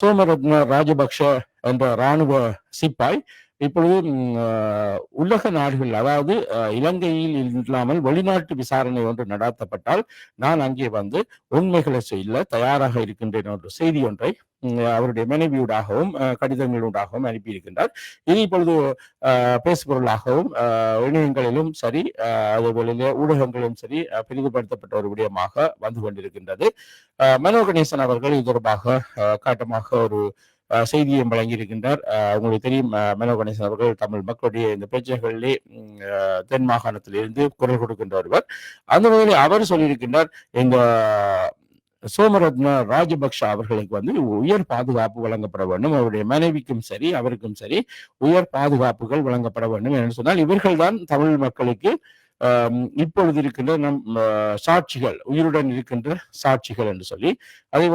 சோமரத்ன ராஜபக்ஷ என்ற ராணுவ சிப்பாய் இப்பொழுது உலக நாடுகள் அதாவது இலங்கையில் இல்லாமல் வெளிநாட்டு விசாரணை ஒன்று நடாத்தப்பட்டால் நான் அங்கே வந்து உண்மைகளை சொல்ல தயாராக இருக்கின்றேன் என்ற செய்தி ஒன்றை அவருடைய மனைவியூடாகவும் கடிதங்களூடாகவும் அனுப்பியிருக்கின்றார். இது இப்பொழுது பேசுபொருளாகவும் இணையங்களிலும் சரி அதேபோல ஊடகங்களிலும் சரி பிரிவுபடுத்தப்பட்ட பெரிதுபடுத்தப்பட்ட ஒரு விடயமாக வந்து கொண்டிருக்கின்றது. மனோ கணேசன் அவர்கள் இது தொடர்பாக காட்டமாக ஒரு செய்தியும் வழங்கியிருக்கின்றார். உங்களுக்கு தெரியும் அஹ், மனோ கணேசன் அவர்கள் தமிழ் மக்களுடைய இந்த பிரச்சனைகளிலே தென் மாகாணத்திலிருந்து குரல் கொடுக்கின்ற ஒருவர் அந்த வகையில் அவர் சொல்லியிருக்கின்றார் இந்த சோமரத்ன ராஜபக்ஷ அவர்களுக்கு வந்து உயர் பாதுகாப்பு வழங்கப்பட வேண்டும். அவருடைய மனைவிக்கும் சரி அவருக்கும் சரி உயர் பாதுகாப்புகள் வழங்கப்பட வேண்டும் என்று சொன்னால் இவர்கள்தான் தமிழ் மக்களுக்கு இப்பொழுது இருக்கின்ற நம் சாட்சிகள் உயிருடன் இருக்கின்ற சாட்சிகள் என்று சொல்லி அதே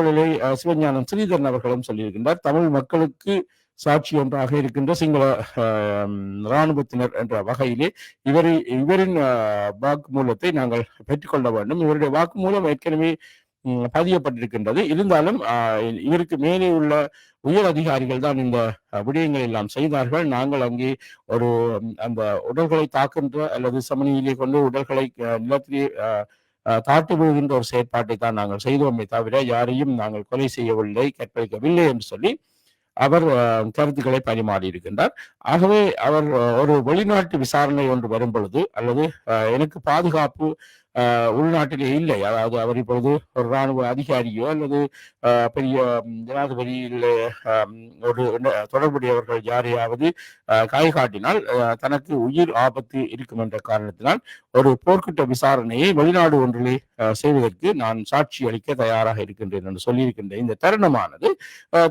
சிவஞானம் ஸ்ரீதரன் அவர்களும் சொல்லியிருக்கின்றார். தமிழ் மக்களுக்கு சாட்சி ஒன்றாக இருக்கின்ற சிங்கள இராணுவத்தினர் என்ற வகையிலே இவரை இவரின் வாக்குமூலத்தை நாங்கள் பெற்றுக்கொள்ள வேண்டும். இவருடைய வாக்குமூலம் ஏற்கனவே பதியப்பட்டிருக்கின்றது. இருந்தாலும் இவருக்கு மேலே உள்ள உயர் அதிகாரிகள் தான் இந்த விடயங்களை எல்லாம் செய்தார்கள். நாங்கள் அங்கே ஒரு அந்த உடல்களை தாக்குன்ற அல்லது சமநிலையிலே கொண்டு உடல்களை நிலத்திலே தாட்டி விழுகின்ற ஒரு செயற்பாட்டை தான் நாங்கள் செய்தோமே தவிர யாரையும் நாங்கள் கொலை செய்யவில்லை கற்பழிக்கவில்லை என்று சொல்லி அவர் கருத்துக்களை பரிமாறி இருக்கின்றார் ஆகவே அவர் ஒரு வெளிநாட்டு விசாரணை ஒன்று வரும் பொழுது அல்லது அஹ், எனக்கு பாதுகாப்பு உள்நாட்டிலே இல்லை. அதாவது அவர் இப்பொழுது ஒரு இராணுவ அதிகாரியோ அல்லது பெரிய ஜனாதிபதி ஜனாதிபதியில் ஒரு தொடர்புடையவர்கள் யாரையாவது கை காட்டினால் தனக்கு உயிர் ஆபத்து இருக்கும் என்ற காரணத்தினால் ஒரு போர்க்குற்ற விசாரணையை வெளிநாடு ஒன்றிலே செய்வதற்கு நான் சாட்சி அளிக்க தயாராக இருக்கின்றேன் என்று சொல்லியிருக்கின்ற இந்த தருணமானது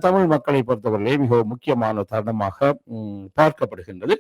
தமிழ் மக்களை பொறுத்தவரையிலே மிகவும் முக்கியமான தருணமாக பார்க்கப்படுகின்றது.